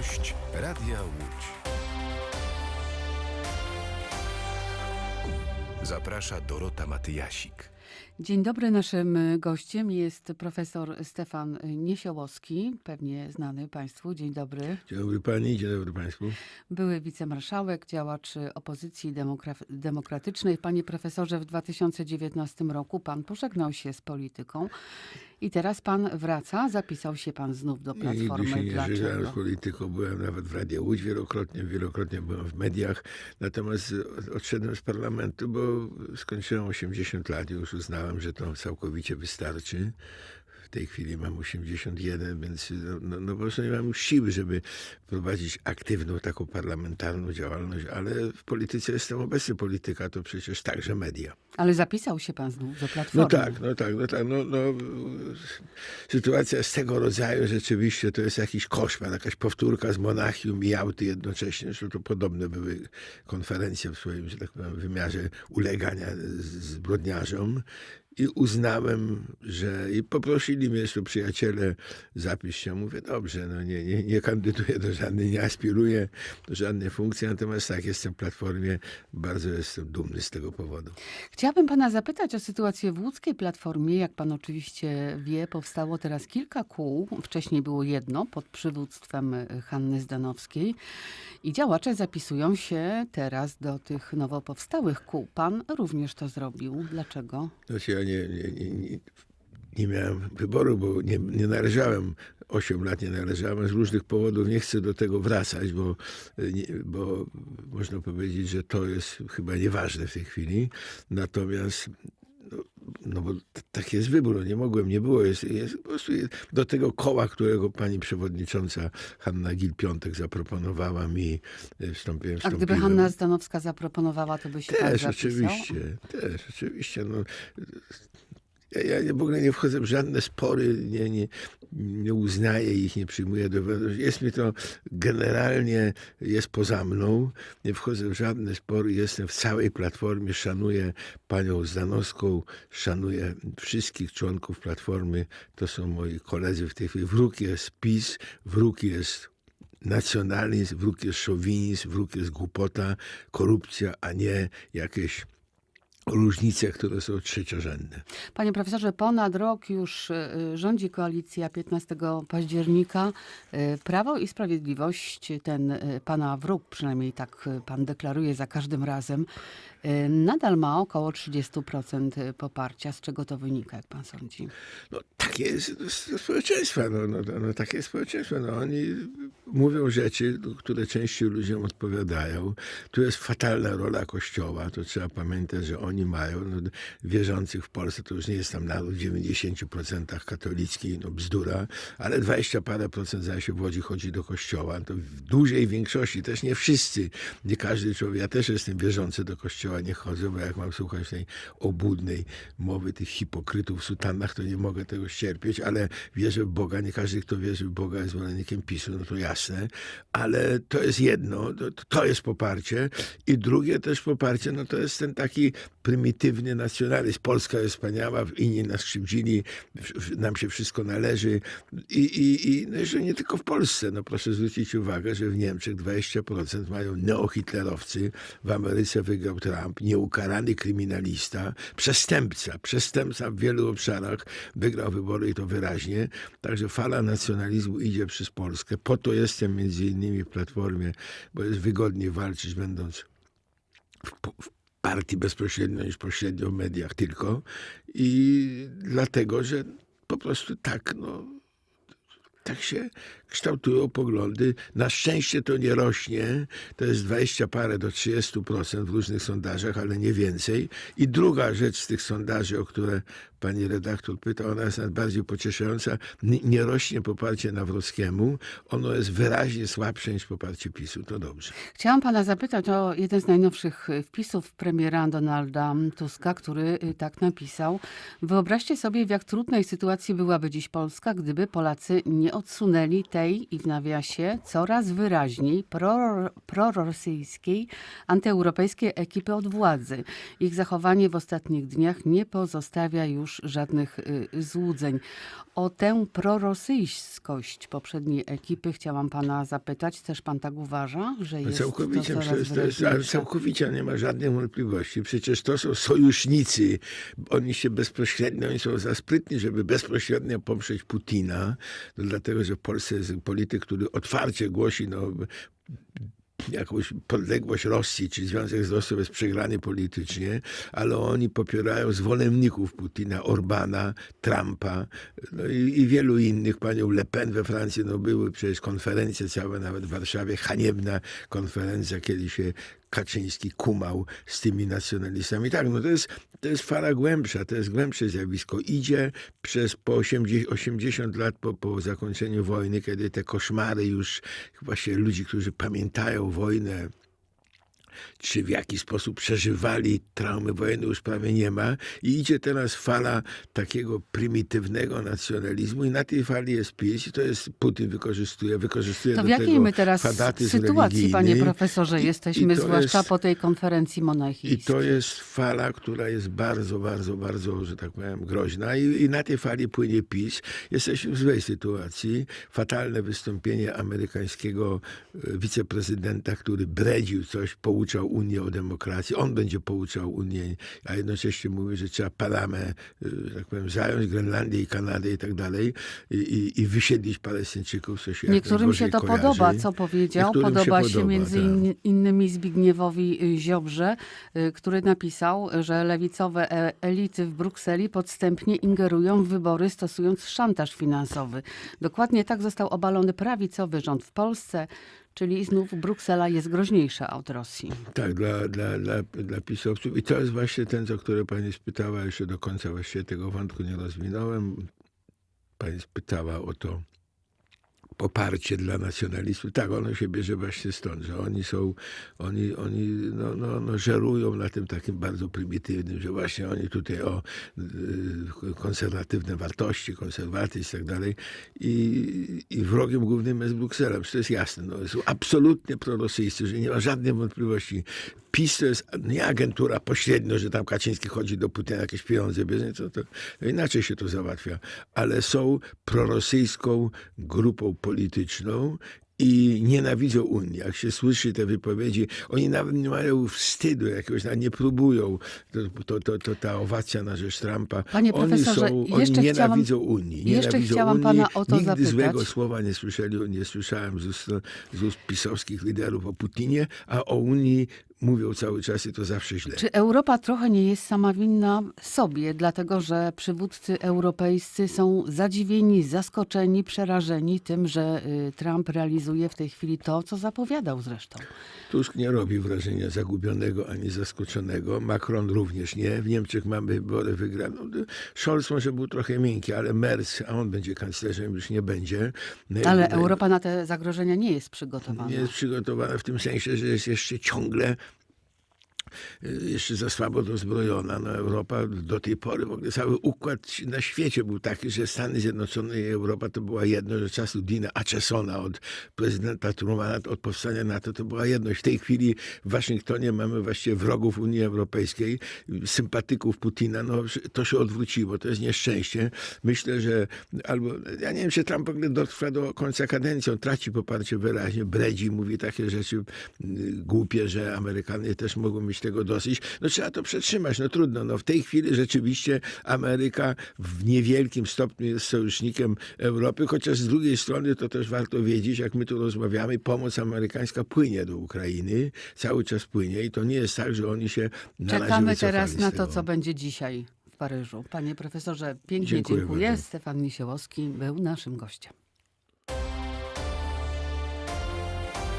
Gość Radia Łódź. Zaprasza Dorota Matyjasik. Dzień dobry. Naszym gościem jest profesor Stefan Niesiołowski, pewnie znany Państwu. Dzień dobry. Dzień dobry pani, dzień dobry państwu. Były wicemarszałek, działacz opozycji demokra- demokratycznej. Panie profesorze, w 2019 roku pan pożegnał się z polityką i teraz pan wraca. Zapisał się pan znów do Nigdy się Platformy. nie żegnałem z polityką, byłem nawet w Radiu Łódź wielokrotnie, wielokrotnie byłem w mediach, natomiast od- odszedłem z parlamentu, bo skończyłem 80 lat i już uznałem, że to całkowicie wystarczy. W tej chwili mam 81, więc no, no, no po prostu nie mam siły, żeby prowadzić aktywną taką parlamentarną działalność, ale w polityce jestem obecny. Polityka to przecież także media. Ale zapisał się pan znów do Platformy. No tak, no tak, no tak. No, no, sytuacja z tego rodzaju rzeczywiście to jest jakiś koszmar, jakaś powtórka z Monachium i Jałty jednocześnie. Zresztą to podobne były konferencje w swoim, że tak powiem, wymiarze ulegania zbrodniarzom. I uznałem, że i poprosili mnie jeszcze przyjaciele, zapisz się. Mówię, dobrze, no nie, nie, nie kandyduję do żadnej, nie aspiruję do żadnej funkcji, natomiast tak, jestem w Platformie, bardzo jestem dumny z tego powodu. Chciałabym pana zapytać o sytuację w łódzkiej platformie. Jak pan oczywiście wie, powstało teraz kilka kół. Wcześniej było jedno pod przywództwem Hanny Zdanowskiej. I działacze zapisują się teraz do tych nowo powstałych kół. Pan również to zrobił. Dlaczego? Znaczy ja nie, nie, nie, nie, nie miałem wyboru, bo nie, nie należałem, 8 lat nie należałem, z różnych powodów nie chcę do tego wracać, bo, bo można powiedzieć, że to jest chyba nieważne w tej chwili. Natomiast no, bo t- taki jest wybór, no nie mogłem, nie było. Jest, jest po prostu jest, do tego koła, którego pani przewodnicząca Hanna Gil-Piątek zaproponowała mi, e, wstąpiłem. A wstąpiłem. gdyby Hanna Zdanowska zaproponowała, to by się Też, oczywiście, też, oczywiście. No, ja, ja w ogóle nie wchodzę w żadne spory, nie, nie, nie uznaję ich, nie przyjmuję do wiadomości. Jest mi to generalnie, jest poza mną. Nie wchodzę w żadne spory, jestem w całej platformie, szanuję panią Zdanowską, szanuję wszystkich członków platformy. To są moi koledzy w tej chwili. Wróg jest PiS, wróg jest nacjonalizm, wróg jest szowinizm, wróg jest głupota, korupcja, a nie jakieś różnice, które są trzeciorzędne. Panie profesorze, ponad rok już y, rządzi koalicja 15 października. Y, Prawo i Sprawiedliwość, ten y, pana wróg, przynajmniej tak y, pan deklaruje za każdym razem, y, nadal ma około 30% poparcia. Z czego to wynika, jak pan sądzi? No takie jest społeczeństwa, no, no, no, no takie jest społeczeństwo. No, oni mówią rzeczy, które części ludziom odpowiadają. Tu jest fatalna rola Kościoła, to trzeba pamiętać, że oni mają no, wierzących w Polsce, to już nie jest tam naród w 90% katolicki, no bzdura, ale 20 parę procent zaś się w Łodzi chodzi do Kościoła. To w dużej większości, też nie wszyscy, nie każdy człowiek, ja też jestem wierzący do Kościoła, nie chodzę, bo jak mam słuchać tej obłudnej mowy tych hipokrytów w sutannach, to nie mogę tego ścierpieć, ale wierzę w Boga. Nie każdy, kto wierzy w Boga jest zwolennikiem PiSu, no to jasne, ale to jest jedno, to, to jest poparcie i drugie też poparcie, no to jest ten taki prymitywny nacjonalizm. Polska jest wspaniała, inni nas krzywdzili, nam się wszystko należy i, i, i no, że nie tylko w Polsce, no proszę zwrócić uwagę, że w Niemczech 20% mają neohitlerowcy, w Ameryce wygrał Trump, nieukarany kryminalista, przestępca, przestępca w wielu obszarach, wygrał wybory i to wyraźnie. Także fala nacjonalizmu idzie przez Polskę. Po to jestem między innymi w Platformie, bo jest wygodniej walczyć będąc w, w partii bezpośrednio niż pośrednio w mediach tylko. I dlatego, że po prostu tak, no, tak się kształtują poglądy. Na szczęście to nie rośnie. To jest 20 parę do 30% w różnych sondażach, ale nie więcej. I druga rzecz z tych sondaży, o które pani redaktor pyta, ona jest najbardziej pocieszająca. Nie rośnie poparcie Nawrockiemu. Ono jest wyraźnie słabsze niż poparcie PiSu. To dobrze. Chciałam pana zapytać o jeden z najnowszych y, wpisów premiera Donalda Tuska, który y, tak napisał. Wyobraźcie sobie, w jak trudnej sytuacji byłaby dziś Polska, gdyby Polacy nie odsunęli tej i w nawiasie coraz wyraźniej pro, prorosyjskiej, antyeuropejskiej ekipy od władzy. Ich zachowanie w ostatnich dniach nie pozostawia już żadnych y, złudzeń. O tę prorosyjskość poprzedniej ekipy chciałam pana zapytać. Też pan tak uważa, że jest Całkowicie, to coraz to jest, ale całkowicie nie ma żadnej wątpliwości. Przecież to są sojusznicy. Oni się bezpośrednio, oni są za sprytni, żeby bezpośrednio poprzeć Putina. No, dlatego, że w Polsce jest polityk, który otwarcie głosi no, jakąś podległość Rosji, czy związek z Rosją jest przegrany politycznie, ale oni popierają zwolenników Putina, Orbana, Trumpa no i, i wielu innych, panią Le Pen we Francji, no były przecież konferencje całe, nawet w Warszawie, haniebna konferencja, kiedy się Kaczyński kumał z tymi nacjonalistami. Tak, no to jest, to jest fala głębsza, to jest głębsze zjawisko. Idzie przez po 80, 80 lat po, po zakończeniu wojny, kiedy te koszmary już właśnie ludzi, którzy pamiętają wojnę, czy w jaki sposób przeżywali traumy wojenne, już prawie nie ma. I idzie teraz fala takiego prymitywnego nacjonalizmu i na tej fali jest PiS i to jest Putin wykorzystuje, wykorzystuje To do w jakiej my teraz sytuacji, panie profesorze, I- jesteśmy, i zwłaszcza jest- po tej konferencji I monarchijskiej? to jest fala, która jest bardzo, bardzo, bardzo, że tak powiem, groźna. I, I na tej fali płynie PiS. Jesteśmy w złej sytuacji. Fatalne wystąpienie amerykańskiego e, wiceprezydenta, który bredził coś, pouczał Unię o demokracji. On będzie pouczał Unię, a jednocześnie mówi, że trzeba Panamę, e, że tak powiem, zająć, Grenlandię i Kanadę i tak dalej i, i, i wysiedlić Palestyńczyków, co się Niektórym się to kojarzy. podoba, co powiedział. Niektórym się Podoba się, podoba, między tak. in, innymi Zbigniewowi y, Ziobrze, y, który napisał, że lewicowe e- elity w Brukseli podstępnie ingerują w wybory, stosując szantaż finansowy. Dokładnie tak został obalony prawicowy rząd w Polsce, czyli znów Bruksela jest groźniejsza od Rosji. Tak, dla, dla, dla, dla pisowców. I to jest właśnie ten, o który pani spytała, jeszcze do końca właściwie tego wątku nie rozwinąłem. Pani spytała o to poparcie dla nacjonalistów. Tak, ono się bierze właśnie stąd, że oni są, oni, oni no, no, no, żerują na tym takim bardzo prymitywnym, że właśnie oni tutaj o y, konserwatywne wartości, konserwatyzm i tak dalej. I, I wrogiem głównym jest Bruksela. To jest jasne. No, są absolutnie prorosyjscy, że nie ma żadnej wątpliwości. PiS to jest nie agentura pośrednio, że tam Kaczyński chodzi do Putina jakieś pieniądze bierze, to, to, to inaczej się to załatwia. Ale są prorosyjską grupą polityczną polityczną i nienawidzą Unii. Jak się słyszy te wypowiedzi, oni nawet nie mają wstydu jakiegoś, nawet nie próbują. To, to, to, to ta owacja na rzecz Trumpa. Panie oni są, oni jeszcze nienawidzą chciałam- Unii. jeszcze Nienawidzą chciałam Unii. pana o to Nigdy zapytać. złego słowa nie słyszeli, nie słyszałem z ust, z ust pisowskich liderów o Putinie, a o Unii mówią cały czas i to zawsze źle. Czy Europa trochę nie jest sama winna sobie, dlatego że przywódcy europejscy są zadziwieni, zaskoczeni, przerażeni tym, że y, Trump realizuje w tej chwili to, co zapowiadał zresztą? Tusk nie robi wrażenia zagubionego ani zaskoczonego. Macron również nie. W Niemczech mamy wybory wygrane. Scholz może był trochę miękki, ale Merz, a on będzie kanclerzem, już nie będzie. No Ale Europa na te zagrożenia nie jest przygotowana. nie jest przygotowana w tym sensie, że jest jeszcze ciągle jeszcze za słabo dozbrojona. No, Europa do tej pory, w ogóle cały układ na świecie był taki, że Stany Zjednoczone i Europa to była jedno, że czasu Dina Achesona od prezydenta Trumana, od powstania NATO to była jedność. W tej chwili w Waszyngtonie mamy właściwie wrogów Unii Europejskiej, sympatyków Putina. No, to się odwróciło, to jest nieszczęście. Myślę, że albo, ja nie wiem, czy Trump w ogóle dotrwa do końca kadencji, on traci poparcie wyraźnie, bredzi, mówi takie rzeczy y, głupie, że Amerykanie też mogą mieć tego dosyć. No trzeba to przetrzymać, no trudno. No w tej chwili rzeczywiście Ameryka w niewielkim stopniu jest sojusznikiem Europy, chociaż z drugiej strony to też warto wiedzieć, jak my tu rozmawiamy, pomoc amerykańska płynie do Ukrainy, cały czas płynie i to nie jest tak, że oni się na Czekamy teraz na to, co będzie dzisiaj w Paryżu. Panie profesorze, pięknie Dziękuję dziękuję. bardzo. Stefan Misiełowski był naszym gościem.